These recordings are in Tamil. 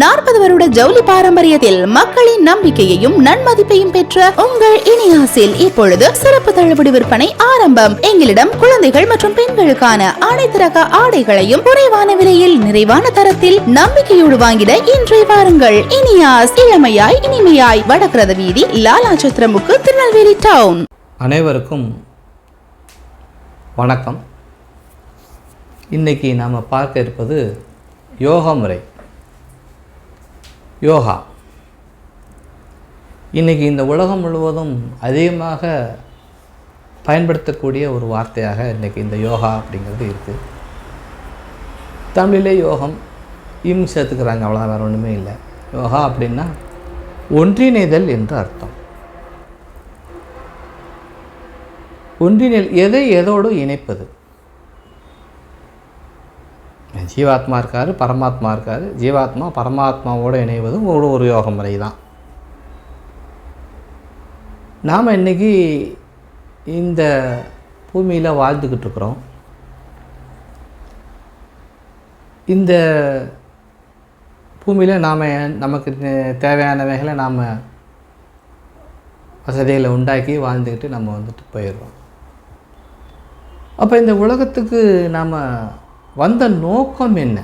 நாற்பது வருட ஜவுளி பாரம்பரியத்தில் மக்களின் நம்பிக்கையையும் நன்மதிப்பையும் பெற்ற உங்கள் இனியாசில் இப்பொழுது சிறப்பு தள்ளுபடி விற்பனை ஆரம்பம். எங்களிடம் குழந்தைகள் மற்றும் பெண்களுக்கான அனைத்து ரக ஆடைகளையும் குறைவான விலையில் நிறைவான தரத்தில் நம்பிக்கையோடு வாங்கிட இன்றே வாருங்கள். இனியாஸ் இளமையாய் இனிமையாய் வடகிரத வீதி லாலா சத்திரமுக்கு திருநெல்வேலி டவுன் அனைவருக்கும் வணக்கம். இன்னைக்கு நாம் பார்க்க இருப்பது யோகா முறை. யோகா. இன்றைக்கி இந்த உலகம் முழுவதும் அதிகமாக பயன்படுத்தக்கூடிய ஒரு வார்த்தையாக இன்றைக்கி இந்த யோகா அப்படிங்கிறது இருக்குது தமிழிலே யோகம் இம் சேர்த்துக்கிறாங்க அவ்வளோ வேறு ஒன்றுமே இல்லை. யோகா அப்படின்னா ஒன்றிணைதல் என்று அர்த்தம். ஒன்றிணை எதை எதோடு இணைப்பது? ஜீவாத்மா இருக்கார் பரமாத்மா இருக்கார். ஜீவாத்மா பரமாத்மாவோடு இணைவதும் ஒரு ஒரு யோக முறை தான். நாம் இன்றைக்கி இந்த பூமியில் வாழ்ந்துக்கிட்டு இருக்கிறோம். இந்த பூமியில் நாம் நமக்கு தே- தேவையானவைகளை நாம் வசதிகளை உண்டாக்கி வாழ்ந்துக்கிட்டு நம்ம வந்துட்டு போயிடுறோம். அப்போ இந்த உலகத்துக்கு நாம் வந்த நோக்கம் என்ன?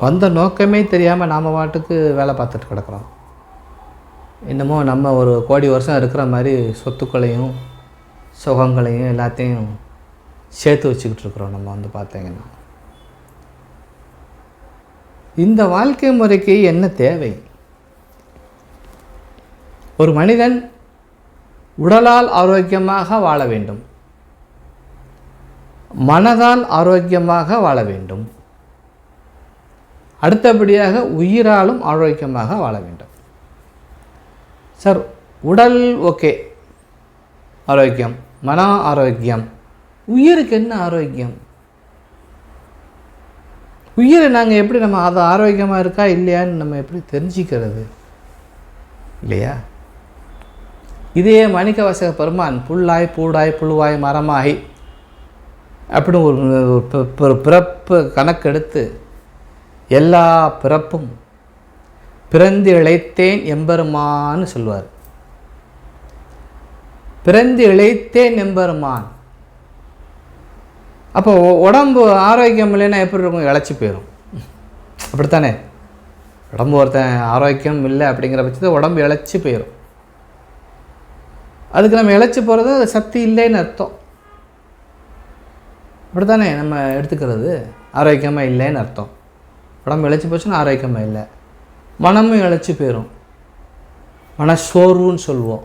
வந்த நோக்கமே தெரியாமல் நாம் பாட்டுக்கு வேலை பார்த்துட்டு கிடக்குறோம். என்னமோ நம்ம ஒரு கோடி வருஷம் இருக்கிற மாதிரி சொத்துக்களையும் சுகங்களையும் எல்லாத்தையும் சேர்த்து வச்சுக்கிட்டு இருக்கிறோம் நம்ம வந்து பார்த்தீங்கன்னா. இந்த வாழ்க்கை முறைக்கு என்ன தேவை? ஒரு மனிதன் உடலால் ஆரோக்கியமாக வாழ வேண்டும். மனதால் ஆரோக்கியமாக வாழ வேண்டும். அடுத்தபடியாக உயிராலும் ஆரோக்கியமாக வாழ வேண்டும். சார் உடல் ஓகே. ஆரோக்கியம். மன ஆரோக்கியம். உயிருக்கு என்ன ஆரோக்கியம்? உயிரை நாங்கள் எப்படி நம்ம அது ஆரோக்கியமாக இருக்கா இல்லையான்னு நம்ம எப்படி தெரிஞ்சுக்கிறது? இல்லையா? இதே மணிக்கவாசக பெருமான் புல்லாய் பூடாய் புழுவாய் மரமாய் அப்படின்னு ஒரு பிறப்பு கணக்கெடுத்து எல்லா பிறப்பும் பிறந்து இழைத்தேன் எம்பெருமான்னு சொல்லுவார். பிறந்து இழைத்தேன் எம்பெருமான் அப்போ உடம்பு ஆரோக்கியம் இல்லைன்னா எப்படி இருக்கும்? இழைச்சி போயிடும் அப்படித்தானே? உடம்பு ஒருத்தன் ஆரோக்கியம் இல்லை அப்படிங்கிற பட்சத்தில் உடம்பு இழைச்சி போயிடும் அதுக்கு நம்ம இழைச்சி போகிறது சக்தி இல்லைன்னு அர்த்தம். அப்படி தானே நம்ம எடுத்துக்கிறது? ஆரோக்கியமாக இல்லைன்னு அர்த்தம். உடம்பு இழைச்சி போச்சுன்னா ஆரோக்கியமாக இல்லை. மனமும் இழைச்சி போயிடும் மனசோர்வுன்னு சொல்லுவோம்.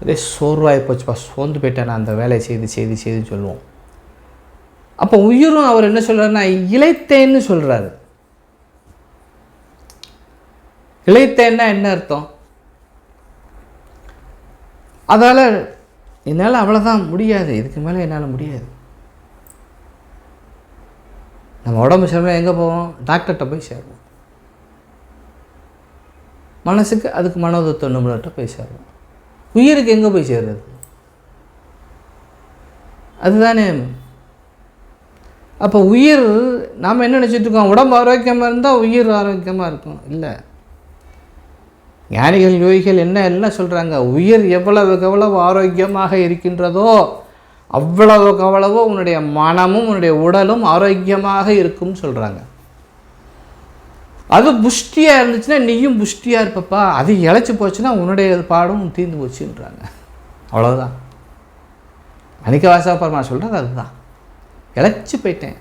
அதே சோர்வாகி போச்சுப்பா சோர்ந்து போயிட்டேன் நான் அந்த வேலையை செய்து செய்து செய்து சொல்லுவோம். அப்போ உயிரும் அவர் என்ன சொல்கிறாருன்னா இழைத்தேன்னு சொல்கிறாரு இழைத்தேன்னா என்ன அர்த்தம்? அதால் என்னால் அவ்வளோதான் முடியாது. இதுக்கு மேலே என்னால் முடியாது. நம்ம உடம்பு சரியில்லை எங்கே போவோம்? டாக்டர்கிட்ட போய் சேருவோம். மனசுக்கு அதுக்கு மனோதத்துவ நிபுணர்கிட்ட போய் சேருவோம். உயிருக்கு எங்கே போய் சேர்றது? அதுதானே. அப்போ உயிர் நாம் என்ன நினச்சிட்டு இருக்கோம்? உடம்பு ஆரோக்கியமாக இருந்தால் உயிர் ஆரோக்கியமாக இருக்கும். இல்லை. ஞானிகள் யோகிகள் என்ன எல்லாம் சொல்கிறாங்க உயிர் எவ்வளவு எவ்வளவு ஆரோக்கியமாக இருக்கின்றதோ அவ்வளவுக்கு அவ்வளவோ உன்னுடைய மனமும் உன்னுடைய உடலும் ஆரோக்கியமாக இருக்கும்னு சொல்கிறாங்க அது புஷ்டியாக இருந்துச்சுன்னா நீயும் புஷ்டியாக இருப்பப்பா. அது இழைச்சி போச்சுன்னா உன்னுடைய பாடும் தீர்ந்து போச்சுன்றாங்க. அவ்வளோதான் அனிக்க பரமா சொல்கிறது அதுதான். இழைச்சி போயிட்டேன்.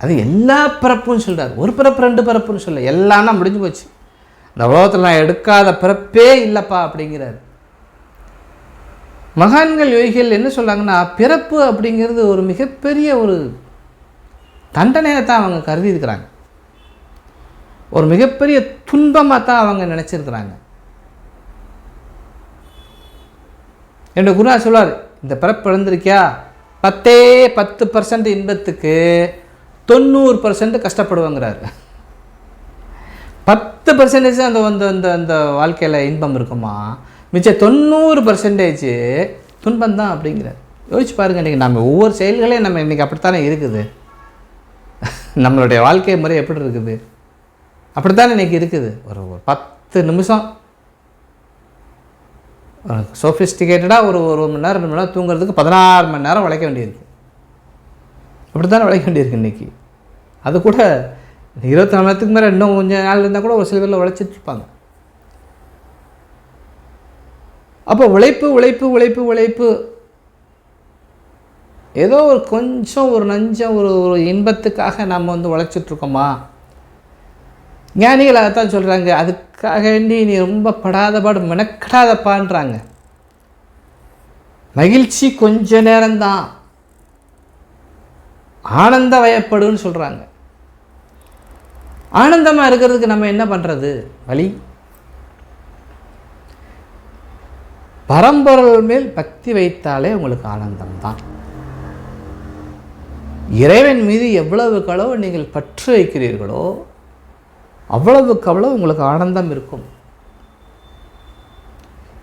அது எல்லா பிறப்புன்னு சொல்கிறார் ஒரு பிறப்பு ரெண்டு பிறப்புன்னு சொல்ல. எல்லாம்னா முடிஞ்சு போச்சு. இந்த உலகத்தில் நான் எடுக்காத பிறப்பே இல்லைப்பா அப்படிங்கிறாரு. மகான்கள் யோகிகள் என்ன சொல்கிறாங்கன்னா பிறப்பு அப்படிங்கிறது ஒரு மிகப்பெரிய ஒரு தண்டனையை தான் அவங்க கருதி இருக்கிறாங்க ஒரு மிகப்பெரிய துன்பமாக தான் அவங்க நினச்சிருக்கிறாங்க. என்னோட குருநா சொல்வார் இந்த பிறப்பு இழந்திருக்கியா? பத்தே பத்து பர்சன்ட் இன்பத்துக்கு தொண்ணூறு பர்சன்ட் கஷ்டப்படுவாங்கிறார். பத்து பர்சன்டேஜ் அந்த அந்த அந்த அந்த வாழ்க்கையில் இன்பம் இருக்குமா? மிச்சம் தொண்ணூறு பர்சன்டேஜ் துன்பம் தான் அப்படிங்கிறார். யோசிச்சு பாருங்க இன்றைக்கி நம்ம ஒவ்வொரு செயல்களையும் நம்ம இன்றைக்கி அப்படித்தானே இருக்குது? நம்மளுடைய வாழ்க்கை முறை எப்படி இருக்குது? அப்படித்தானே இன்னைக்கு இருக்குது? ஒரு ஒரு பத்து நிமிஷம். சோஃபிஸ்டிகேட்டடாக ஒரு ஒரு மணி நேரம் ரெண்டு மணி நேரம் தூங்குறதுக்கு பதினாறு மணி நேரம் உழைக்க வேண்டியிருக்கு. அப்படி தானே உழைக்க வேண்டியிருக்கு இன்றைக்கி அது கூட இருபத்தி நாலு நேரத்துக்கு மேலே இன்னும் கொஞ்சம் நாள் இருந்தால் கூட ஒரு சில பேரில் உழைச்சிட்டு இருப்பாங்க. அப்போ உழைப்பு உழைப்பு உழைப்பு உழைப்பு. ஏதோ ஒரு கொஞ்சம் ஒரு நஞ்சம் ஒரு ஒரு இன்பத்துக்காக நம்ம வந்து உழைச்சிட்ருக்கோமா ஞானிகள் அதைத்தான் சொல்கிறாங்க அதுக்காக வேண்டி நீ ரொம்ப படாத பாடு மெனக்கடாதப்பான்றாங்க மகிழ்ச்சி கொஞ்ச நேரம்தான். ஆனந்த வயப்படுன்னு சொல்கிறாங்க ஆனந்தமாக இருக்கிறதுக்கு நம்ம என்ன பண்ணுறது வழி பரம்பொருள் மேல் பக்தி வைத்தாலே உங்களுக்கு ஆனந்தம் தான் இறைவன் மீது எவ்வளவு களவு நீங்கள் பற்று வைக்கிறீர்களோ அவ்வளவுக்கு அவ்வளவு உங்களுக்கு ஆனந்தம் இருக்கும்.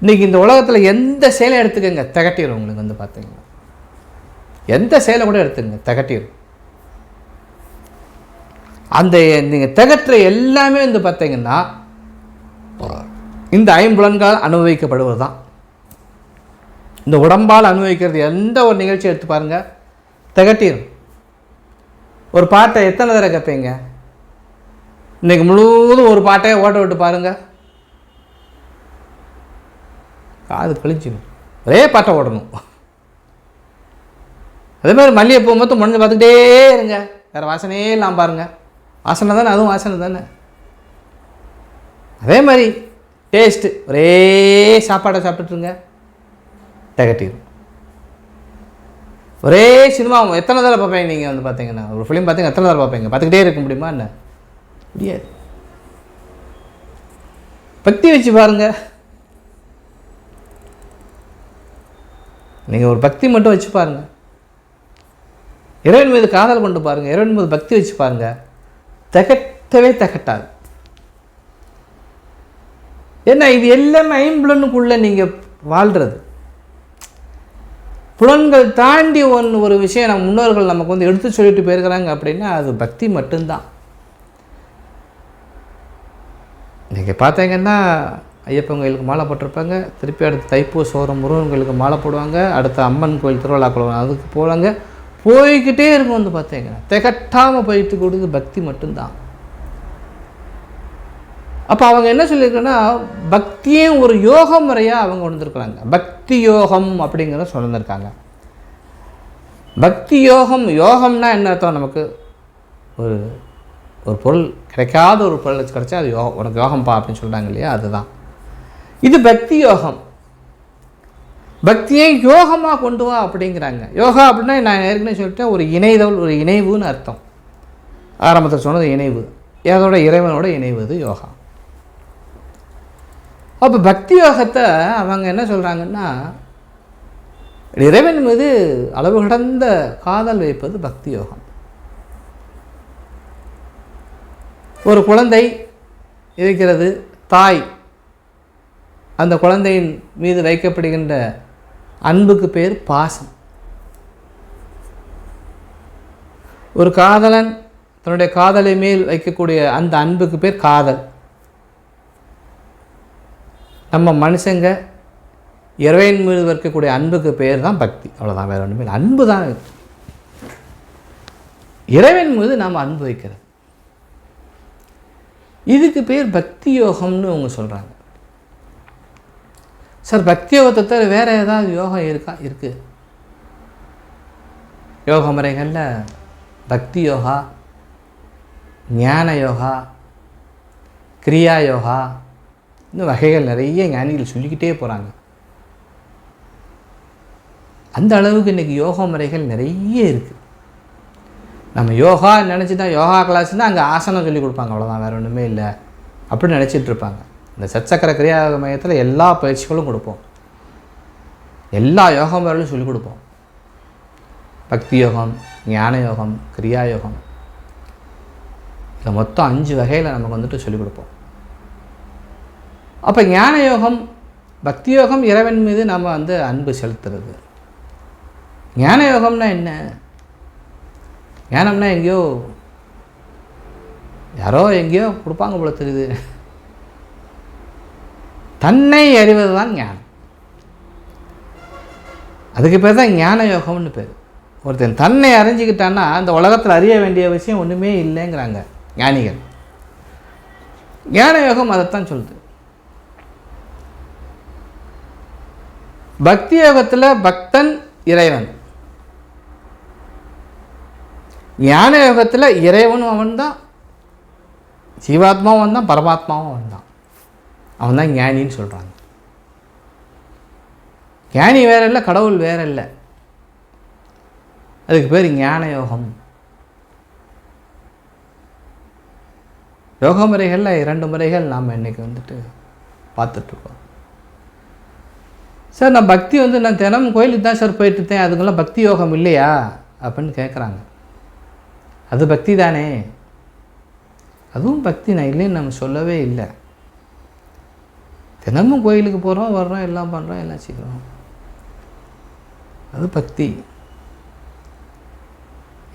இன்றைக்கி இந்த உலகத்தில் எந்த செயலை எடுத்துக்கங்க திகட்டிடும் உங்களுக்கு வந்து பார்த்தீங்கன்னா எந்த செயலை கூட எடுத்துங்க திகட்டிடும் அந்த நீங்கள் திகட்டுற எல்லாமே வந்து பார்த்தீங்கன்னா இந்த ஐம்புலன்கால் அனுபவிக்கப்படுவது தான் இந்த உடம்பால் அனுபவிக்கிறது எந்த ஒரு நிகழ்ச்சி எடுத்து பாருங்கள் திகட்டிடும் ஒரு பாட்டை எத்தனை தடவை கேட்பீங்க? இன்னைக்கு முழுவதும் ஒரு பாட்டையே ஓட்ட விட்டு பாருங்கள் காது கழிச்சிடும் ஒரே பாட்டை ஓடணும். அதே மாதிரி மல்லிகைப்பூ மொத்தம் முடிஞ்சு பார்த்துக்கிட்டே இருங்க. வேறு வாசனையே இல்லாமல் பாருங்கள் வாசனை தானே? அதுவும் வாசனை தானே? அதே மாதிரி டேஸ்ட்டு ஒரே சாப்பாடை சாப்பிட்டுருங்க தகட்டிடும் ஒரே சினிமா எத்தனை தடவை பார்ப்பீங்க நீங்கள் வந்து பார்த்தீங்கன்னா? ஒரு ஃபிலிம் பார்த்தீங்க எத்தனை தடவை பார்ப்பீங்க? பார்த்துக்கிட்டே இருக்க முடியுமா என்ன? முடியாது. பக்தி வச்சு பாருங்க. நீங்கள் ஒரு பக்தி மட்டும் வச்சு பாருங்க. இறைவன் மீது காதல் கொண்டு பாருங்க. இறைவன் மீது பக்தி வச்சு பாருங்க. தகட்டவே தகட்டாது. ஏன்னா இது எல்லாமே ஐம்புலனுக்குள்ளே நீங்கள் வாழ்கிறது புலன்கள் தாண்டி ஒன்று ஒரு விஷயம் நம்ம முன்னோர்கள் நமக்கு வந்து எடுத்து சொல்லிட்டு போயிருக்கிறாங்க அப்படின்னா அது பக்தி மட்டும்தான். நீங்கள் பார்த்தீங்கன்னா ஐயப்பன் கோயிலுக்கு மாலை போட்டிருப்பாங்க. திருப்பி அடுத்து தைப்பூசம் முருகன் கோயிலுக்கு மாலை போடுவாங்க. அடுத்து அம்மன் கோயில் திருவிழா கொள்வாங்க அதுக்கு போவாங்க. போய்கிட்டே இருக்கும் வந்து பார்த்தீங்கன்னா திகட்டாமல் போயிட்டு கொடுது பக்தி மட்டும்தான். அப்போ அவங்க என்ன சொல்லியிருக்காங்கன்னா பக்தியும் ஒரு யோக முறையாக அவங்க உணர்ந்துருக்குறாங்க. பக்தி யோகம் அப்படிங்கிறத சொல்லியிருக்காங்க பக்தி யோகம் யோகம்னா என்ன அர்த்தம்? நமக்கு ஒரு ஒரு பொருள் கிடைக்காத ஒரு பொருள் கிடைச்சா அது யோகம் உனக்கு யோகம்பா அப்படின்னு சொல்கிறாங்க இல்லையா? அதுதான். இது பக்தி யோகம். பக்தியை யோகமாக கொண்டு வா அப்படிங்கிறாங்க. யோகா அப்படின்னா நான் ஏற்கனவே சொல்லிட்டேன் ஒரு இணைதல் ஒரு இணைவுன்னு அர்த்தம். ஆரம்பத்தில் சொன்னது இணைவு. அதோட இறைவனோட இணைவது யோகா. அப்போ பக்தி யோகத்தை அவங்க என்ன சொல்கிறாங்கன்னா இறைவன் மீது அளவு கடந்த காதல் வைப்பது பக்தி யோகம் ஒரு குழந்தை இருக்கிறது தாய் அந்த குழந்தையின் மீது வைக்கப்படுகின்ற அன்புக்கு பேர் பாசம். ஒரு காதலன் தன்னுடைய காதலை மேல் வைக்கக்கூடிய அந்த அன்புக்கு பேர் காதல். நம்ம மனுஷங்க இறைவன் மீது இருக்கக்கூடிய அன்புக்கு பேர் தான் பக்தி. அவ்வளோதான் வேற ஒன்றுமே இல்லை. அன்பு தான் இறைவன் மீது நாம் அன்பு வைக்கிறது. இதுக்கு பேர் பக்தி யோகம்னு அவங்க சொல்கிறாங்க சார் பக்தி யோகத்தை தவிர வேறு ஏதாவது யோகம் இருக்கா? இருக்குது யோக முறைகளில் பக்தி யோகா ஞான யோகா கிரியா யோகா இன்னும் வகைகள் நிறைய ஞானிகள் சொல்லிக்கிட்டே போகிறாங்க அந்த அளவுக்கு இன்றைக்கி யோகா முறைகள் நிறைய இருக்குது நம்ம யோகா நினச்சி தான் யோகா கிளாஸ்னால் அங்கே ஆசனம் சொல்லி கொடுப்பாங்க. அவ்வளோதான் வேறு ஒன்றுமே இல்லை. அப்படின்னு நினச்சிட்டு இருப்பாங்க. இந்த சச்சக்கர கிரியா மையத்தில் எல்லா பயிற்சிகளும் கொடுப்போம். எல்லா யோகா முறைகளும் சொல்லிக் கொடுப்போம். பக்தி யோகம் ஞான யோகம் கிரியா யோகம். இதை மொத்தம் அஞ்சு வகையில் நமக்கு வந்துட்டு சொல்லிக் கொடுப்போம். அப்போ ஞான யோகம் பக்தி யோகம் இறைவன் மீது நம்ம வந்து அன்பு செலுத்துறது. ஞான யோகம்னா என்ன? ஞானம்னா எங்கேயோ யாரோ எங்கேயோ கொடுப்பாங்க போல தெரியுது. தன்னை அறிவது தான் ஞானம். அதுக்கு பேர் தான் ஞான யோகம்னு பேர். ஒருத்தன் தன்னை அறிஞ்சிக்கிட்டான்னா அந்த உலகத்தில் அறிய வேண்டிய விஷயம் ஒன்றுமே இல்லைங்கிறாங்க ஞானிகள். ஞான யோகம் அதைத்தான் சொல்லுது. பக்தி யோகத்தில் பக்தன் இறைவன். ஞான யோகத்தில் இறைவனும் அவன் தான் ஜீவாத்மாவும் அவன் தான் பரமாத்மாவும் அவன் தான் அவன் தான் ஞானின்னு சொல்கிறாங்க ஞானி வேற இல்லை கடவுள் வேற இல்லை அதுக்கு பேர் ஞான யோகம். யோக முறைகளில் இரண்டு முறைகள் நாம் இன்னைக்கு வந்துட்டு பார்த்துட்ருக்கோம் சார் நான் பக்தி வந்து நான் தினமும் கோயிலுக்கு தான் சார் போயிட்டுருந்தேன் அதுக்கெல்லாம் பக்தி யோகம் இல்லையா? அப்படின்னு கேட்குறாங்க அது பக்தி தானே? அதுவும் பக்தி நான் இல்லைன்னு நம்ம சொல்லவே இல்லை. தினமும் கோயிலுக்கு போகிறோம் வர்றோம் எல்லாம் பண்ணுறோம் எல்லாம் செய்கிறோம் அது பக்தி.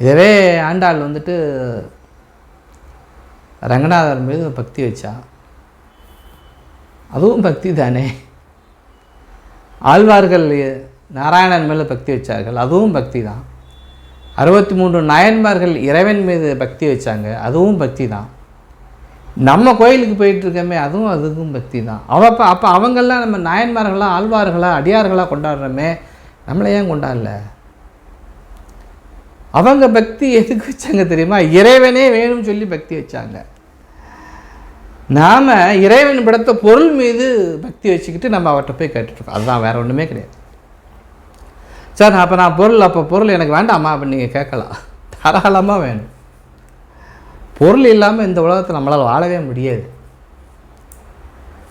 இதவே ஆண்டாள் வந்துட்டு ரங்கநாதர் மீது பக்தி வச்சா. அதுவும் பக்தி தானே? ஆழ்வார்கள் நாராயணன் மேலே பக்தி வச்சார்கள். அதுவும் பக்தி தான். அறுபத்தி மூன்று நாயன்மார்கள் இறைவன் மீது பக்தி வச்சாங்க. அதுவும் பக்தி தான். நம்ம கோயிலுக்கு போயிட்டுருக்கோமே அதுவும் அதுக்கும் பக்தி தான். அவ அப்போ அப்போ அவங்கெல்லாம் நம்ம நாயன்மார்களாக ஆழ்வார்களாக அடியார்களாக கொண்டாடுறோமே நம்மளை ஏன் கொண்டாடல? அவங்க பக்தி எதுக்கு வச்சாங்க தெரியுமா? இறைவனே வேணும்னு சொல்லி பக்தி வச்சாங்க. நாம் இறைவன் படத்த பொருள் மீது பக்தி வச்சுக்கிட்டு நம்ம அவர்கிட்ட போய் கேட்டுட்ருக்கோம். அதுதான் வேறு ஒன்றுமே கிடையாது. சார் அப்போ நான் பொருள் அப்போ பொருள் எனக்கு வேண்டாமா? அப்படின்னு நீங்கள் கேட்கலாம். தாராளமாக வேணும். பொருள் இல்லாமல் இந்த உலகத்தில் நம்மளால் வாழவே முடியாது.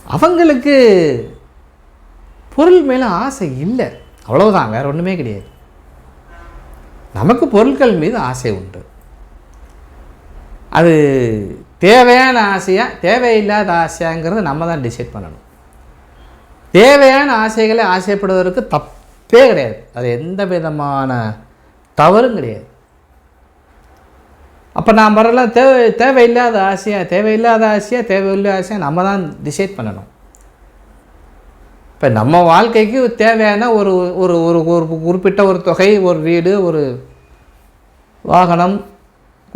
அவங்களுக்கு பொருள் மேலே ஆசை இல்லை. அவ்வளவுதான் வேறு ஒன்றுமே கிடையாது. நமக்கு பொருட்கள் மீது ஆசை உண்டு. அது தேவையான ஆசையா? தேவையில்லாத ஆசையாங்கிறது நம்ம தான் டிசைட் பண்ணணும். தேவையான ஆசைகளை ஆசைப்படுவதற்கு தப்பே கிடையாது. அது எந்த விதமான தவறும் கிடையாது. அப்போ நான் வரலாம் தேவை தேவையில்லாத ஆசையாக தேவையில்லாத ஆசையாக தேவையில்லாத ஆசையாக நம்ம தான் டிசைட் பண்ணணும். இப்போ நம்ம வாழ்க்கைக்கு தேவையான ஒரு ஒரு ஒரு ஒரு குறிப்பிட்ட ஒரு தொகை ஒரு வீடு ஒரு வாகனம்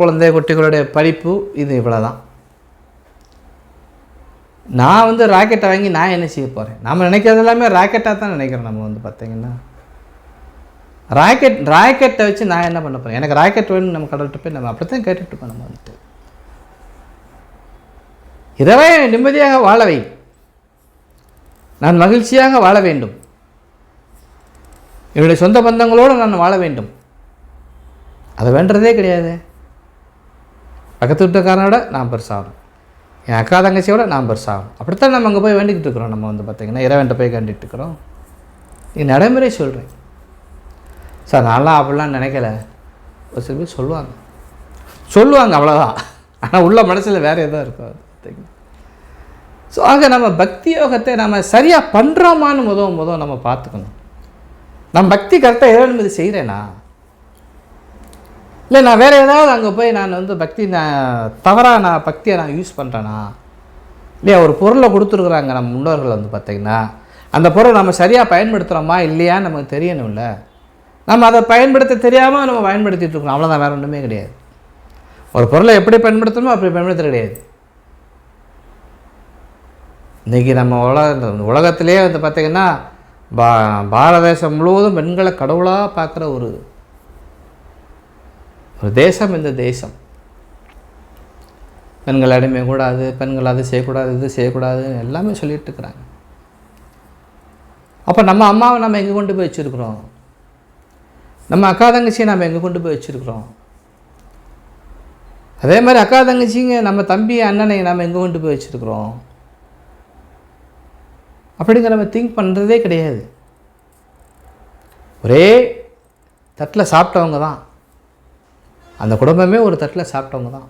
குழந்தை குட்டிகளுடைய படிப்பு இது இவ்வளோ தான் நான் வந்து ராக்கெட்டை வாங்கி நான் என்ன செய்ய போகிறேன் நம்ம நினைக்கிறது எல்லாமே ராக்கெட்டாக தான் நினைக்கிறோம் நம்ம வந்து பார்த்தீங்கன்னா ராக்கெட் ராக்கெட்டை வச்சு நான் என்ன பண்ண போகிறேன் எனக்கு ராக்கெட் வேணும் நம்ம கடல்கிட்ட போய் நம்ம அப்படி தான் கேட்டுட்டு இருக்கோம் நம்ம வந்துட்டு. இரவே நிம்மதியாக வாழவை நான் மகிழ்ச்சியாக வாழ வேண்டும். என்னுடைய சொந்த பந்தங்களோடு நான் வாழ வேண்டும். அதை வேண்டதே கிடையாது. பக்கத்து வீட்டுக்காரனோட நான் பெருசாகணும். என் அக்கா தங்கச்சியோட நான் பெருசாகணும். அப்படித்தான் நம்ம அங்கே போய் வேண்டிக்கிட்டு இருக்கிறோம். நம்ம வந்து பார்த்திங்கன்னா இறைவன்ட்ட போய் வேண்டிகிட்டு இருக்கிறோம். இது நடைமுறை சொல்கிறேன் சார் நான்லாம் அப்படிலாம் நினைக்கல. ஒரு சில பேர் சொல்லுவாங்க. சொல்லுவாங்க அவ்வளோதான் ஆனால் உள்ள மனசில் வேறு எதுவும் இருக்கும் பார்த்திங்கன்னா ஸோ ஆக நம்ம பக்தி யோகத்தை நம்ம சரியாக பண்ணுறோமான்னு முதல் முதல் நம்ம பார்த்துக்கணும். நம்ம பக்தி கரெக்டாக இறைவன் மீது செய்கிறேன்னா இல்லை நான் வேறு ஏதாவது அங்கே போய் நான் வந்து பக்தி நான் தவறாக நான் பக்தியை நான் யூஸ் பண்ணுறேனா இல்லையா ஒரு பொருளை கொடுத்துருக்குறாங்க நம்ம முன்னோர்கள் வந்து பார்த்திங்கன்னா அந்த பொருளை நம்ம சரியாக பயன்படுத்துகிறோமா இல்லையான்னு நமக்கு தெரியணும்ல. நம்ம அதை பயன்படுத்த தெரியாமல் நம்ம பயன்படுத்திகிட்டு இருக்கோம். அவ்வளோதான் வேறு ஒன்றுமே கிடையாது. ஒரு பொருளை எப்படி பயன்படுத்தணுமோ அப்படி பயன்படுத்த கிடையாது. இன்றைக்கி நம்ம உலக உலகத்திலே வந்து பார்த்திங்கன்னா பா பாரத தேசம் முழுவதும் பெண்களை கடவுளாக பார்க்குற ஒரு ஒரு தேசம் இந்த தேசம். பெண்கள் அடிமை கூடாது பெண்கள் அது செய்யக்கூடாது இது செய்யக்கூடாது எல்லாமே சொல்லிட்டு இருக்கிறாங்க அப்போ நம்ம அம்மாவை நம்ம எங்கே கொண்டு போய் வச்சுருக்குறோம்? நம்ம அக்கா தங்கச்சியை நம்ம எங்கே கொண்டு போய் வச்சுருக்குறோம்? அதே மாதிரி அக்கா தங்கச்சிங்க நம்ம தம்பி அண்ணனை நம்ம எங்கே கொண்டு போய் வச்சுருக்குறோம்? அப்படிங்கிற நம்ம திங்க் பண்ணுறதே கிடையாது. ஒரே தட்டில் சாப்பிட்டவங்க தான். அந்த குடும்பமே ஒரு தட்டில் சாப்பிட்டவங்க தான்.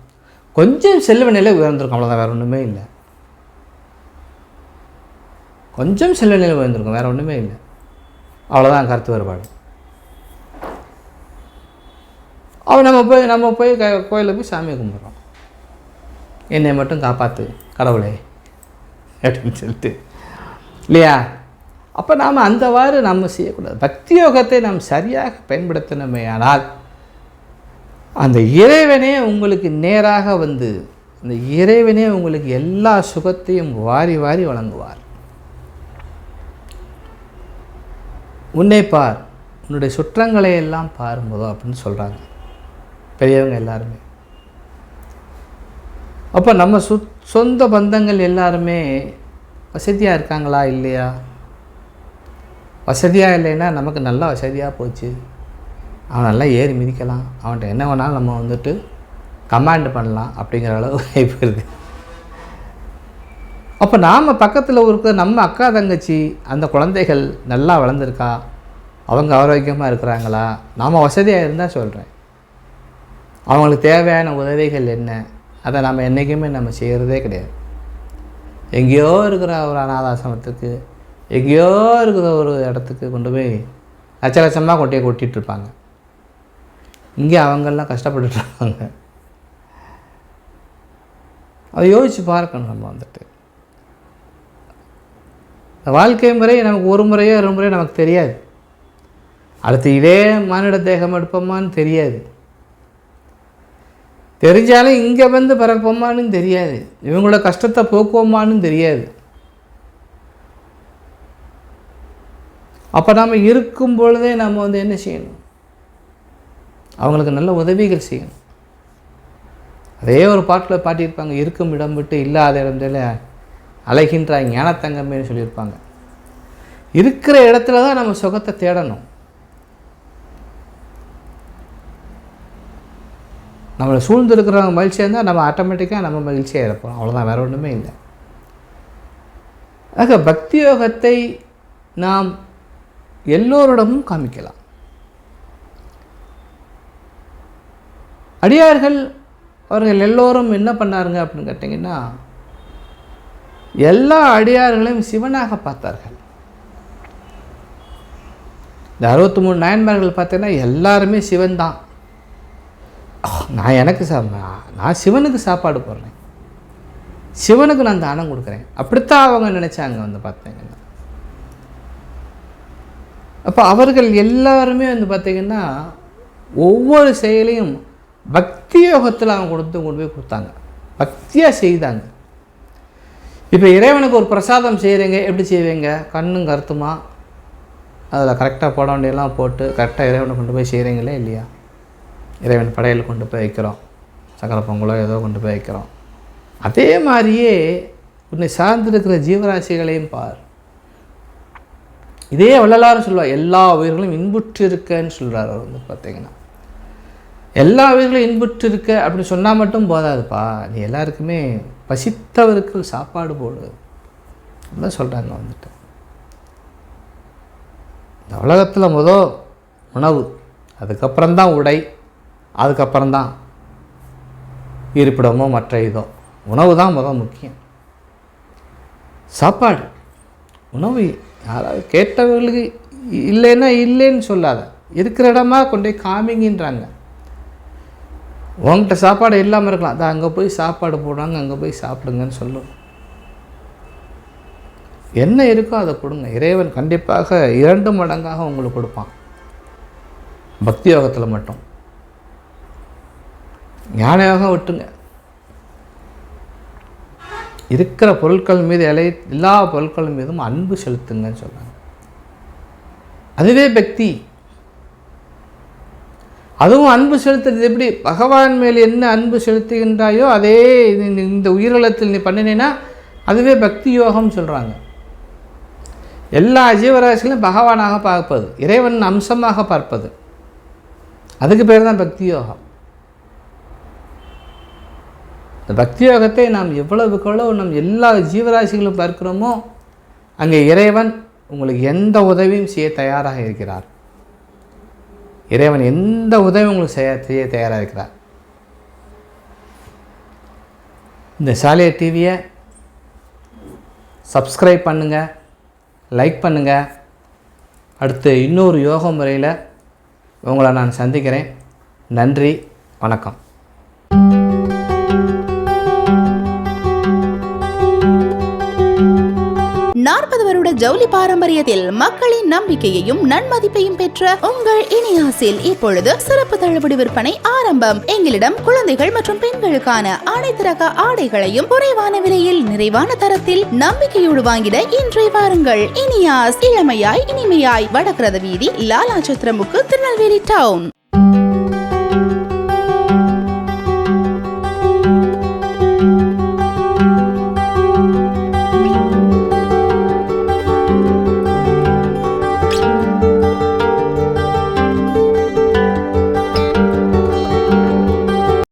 கொஞ்சம் செல்வ நிலை உயர்ந்திருக்கும் அவ்வளோதான் வேறு ஒன்றுமே இல்லை. கொஞ்சம் செல்வ நிலை உயர்ந்திருக்கும் வேறு ஒன்றுமே இல்லை. அவ்வளோதான் கருத்து வேறுபாடு. அவன் நம்ம போய் நம்ம போய் க கோயிலில் போய் சாமி கும்பிட்றோம். என்னை மட்டும் காப்பாற்று கடவுளே அப்படின்னு சொல்லிட்டு. இல்லையா? அப்போ நாம் அந்தவாறு நம்ம செய்யக்கூடாது. பக்தி யோகத்தை நாம் சரியாக பயன்படுத்தினோமே ஆனால் அந்த இறைவனே உங்களுக்கு நேராக வந்து அந்த இறைவனே உங்களுக்கு எல்லா சுகத்தையும் வாரி வாரி வழங்குவார். உன்னை பார் உன்னுடைய சுற்றங்களை எல்லாம் பாரும்போதோ அப்படின்னு சொல்கிறாங்க பெரியவங்க எல்லாருமே. அப்போ நம்ம சு சொந்த பந்தங்கள் எல்லாருமே வசதியாக இருக்காங்களா இல்லையா? வசதியாக இல்லைன்னா நமக்கு நல்லா வசதியாக போச்சு. அவன் நல்லா ஏறி மிதிக்கலாம். அவன்கிட்ட என்ன வேணாலும் நம்ம வந்துட்டு கமாண்ட் பண்ணலாம் அப்படிங்கிற அளவு வாய்ப்பு இருக்குது அப்போ நாம் பக்கத்தில் இருக்கிற நம்ம அக்கா தங்கச்சி அந்த குழந்தைகள் நல்லா வளர்ந்துருக்கா? அவங்க ஆரோக்கியமாக இருக்கிறாங்களா? நாம் வசதியாக இருந்தால் சொல்கிறேன் அவங்களுக்கு தேவையான உதவிகள் என்ன? அதை நாம் என்றைக்குமே நம்ம செய்கிறதே கிடையாது. எங்கேயோ இருக்கிற ஒரு அனாதாசிரமத்துக்கு எங்கேயோ இருக்கிற ஒரு இடத்துக்கு கொண்டு போய் லட்ச லட்சமாக கொண்டு போய் இருப்பாங்க. இங்கே அவங்கெல்லாம் கஷ்டப்பட்டுட்ருக்காங்க அதை யோசித்து பார்க்கணும் நம்ம வந்துட்டு. இந்த வாழ்க்கை முறை நமக்கு ஒரு முறையோ ஒரு முறையோ நமக்கு தெரியாது. அடுத்து இதே மானிட தேகம் எடுப்போமான்னு தெரியாது. தெரிஞ்சாலும் இங்கே வந்து பிறப்போமான்னு தெரியாது. இவங்களோட கஷ்டத்தை போக்குவோமான்னு தெரியாது. அப்போ நாம் இருக்கும் பொழுதே நம்ம வந்து என்ன செய்யணும்? அவங்களுக்கு நல்ல உதவிகள் செய்யணும். அதே ஒரு பாட்டில் பாட்டியிருப்பாங்க இருக்கும் இடம் விட்டு இல்லாத இடத்துல அலைகின்ற ஞானத்தங்கமேன்னு சொல்லியிருப்பாங்க. இருக்கிற இடத்துல தான் நம்ம சுகத்தை தேடணும். நம்மளை சூழ்ந்துருக்கிறவங்க மகிழ்ச்சியாக இருந்தால் நம்ம ஆட்டோமேட்டிக்காக நம்ம மகிழ்ச்சியாக இருப்போம். அவ்வளோதான் வேறு ஒன்றுமே இல்லை. ஆக பக்தி யோகத்தை நாம் எல்லோரிடமும் காமிக்கலாம். அடியார்கள் அவர்கள் எல்லோரும் என்ன பண்ணாருங்க அப்படின்னு கேட்டிங்கன்னா எல்லா அடியார்களையும் சிவனாக பார்த்தார்கள். இந்த அறுபத்தி மூணு நாயன்மார்கள் பார்த்தீங்கன்னா எல்லாருமே சிவன் தான் நான் எனக்கு சா நான் சிவனுக்கு சாப்பாடு போடுறேன். சிவனுக்கு நான் தானம் கொடுக்குறேன். அப்படித்தான் அவங்க நினச்சாங்க வந்து பார்த்தீங்கன்னா. அப்போ அவர்கள் எல்லாருமே வந்து பார்த்திங்கன்னா ஒவ்வொரு செயலையும் பக்தி யோகத்தில் அவங்க கொடுத்து கொண்டு போய் கொடுத்தாங்க. பக்தியாக செய்தாங்க. இப்போ இறைவனுக்கு ஒரு பிரசாதம் செய்கிறீங்க எப்படி செய்வீங்க? கண்ணும் கருத்துமா? அதில் கரெக்டாக போட வேண்டியெல்லாம் போட்டு கரெக்டாக இறைவனை கொண்டு போய் செய்கிறீங்களே இல்லையா? இறைவன் படையல் கொண்டு போய் வைக்கிறோம். சக்கரை பொங்கலோ ஏதோ கொண்டு போய் வைக்கிறோம். அதே மாதிரியே உன்னை சார்ந்திருக்கிற ஜீவராசிகளையும் பார். இதே வள்ளலாரும் சொல்லுவார் எல்லா உயிர்களும் இன்புற்று இருக்கன்னு சொல்கிறார் அவர் வந்து பார்த்தீங்கன்னா. எல்லா உயிர்களும் இன்புற்று இருக்க அப்படி சொன்னால் மட்டும் போதாதுப்பா. நீ எல்லாருக்குமே பசித்தவருக்கு சாப்பாடு போடு. அப்படின்னு சொல்கிறாங்க வந்துட்டு. இந்த உலகத்தில் முதல் உணவு அதுக்கப்புறம்தான் உடை அதுக்கப்புறம்தான் இருப்பிடமோ மற்ற இதோ. உணவு தான் முதல் முக்கியம். சாப்பாடு உணவு யாராவது கேட்டவர்களுக்கு இல்லைன்னா இல்லைன்னு சொல்லாத. இருக்கிற இடமா கொண்டு போய் காமிங்கன்றாங்க. உங்கள்கிட்ட சாப்பாடு இல்லாமல் இருக்கலாம். அதான் அங்கே போய் சாப்பாடு போடுறாங்க அங்கே போய் சாப்பிடுங்கன்னு சொல்லும். என்ன இருக்கோ அதை கொடுங்க. இறைவன் கண்டிப்பாக இரண்டு மடங்காக உங்களுக்கு கொடுப்பான். பக்தி யோகத்தில் மட்டும். ஞான யோகம் விட்டுங்க இருக்கிற பொருட்கள் மீது இலை எல்லா பொருட்கள் மீதும் அன்பு செலுத்துங்கன்னு சொல்றாங்க அதுவே பக்தி. அதுவும் அன்பு செலுத்துறது எப்படி? பகவான் மேல் என்ன அன்பு செலுத்துகின்றாயோ அதே இது இந்த- உயிரிழத்தில் நீ பண்ணினேன்னா அதுவே பக்தி யோகம்னு சொல்கிறாங்க எல்லா ஜீவராசிகளையும் பகவானாக பார்ப்பது இறைவன் அம்சமாக பார்ப்பது. அதுக்கு பேர் தான் பக்தி யோகம். இந்த பக்தி யோகத்தை நாம் எவ்வளவுக்கு நம் எல்லா ஜீவராசிகளும் பார்க்கிறோமோ அங்கே இறைவன் உங்களுக்கு எந்த உதவியும் செய்ய தயாராக இருக்கிறார். இறைவன் எந்த உதவி உங்களுக்கு செய்ய செய்ய தயாராக இருக்கிறார் இந்த சாலிய டிவியை சப்ஸ்கிரைப் பண்ணுங்கள் லைக் பண்ணுங்கள் அடுத்து இன்னொரு யோக முறையில் உங்களை நான் சந்திக்கிறேன். நன்றி வணக்கம். நாற்பது வருட ஜவுளி பாரம்பரியத்தில் மக்களின் நம்பிக்கையையும் நன்மதிப்பையும் பெற்ற உங்கள் இனியாசில் இப்பொழுது சிறப்பு தள்ளுபடி விற்பனை ஆரம்பம். எங்களிடம் குழந்தைகள் மற்றும் பெண்களுக்கான அனைத்து ரக ஆடைகளையும் குறைவான விலையில் நிறைவான தரத்தில் நம்பிக்கையோடு வாங்கிட இன்றை வாருங்கள். இனியாஸ் இளமையாய் இனிமையாய் வடகிரத வீதி லாலா சத்திரமுக்கு திருநெல்வேலி டவுன்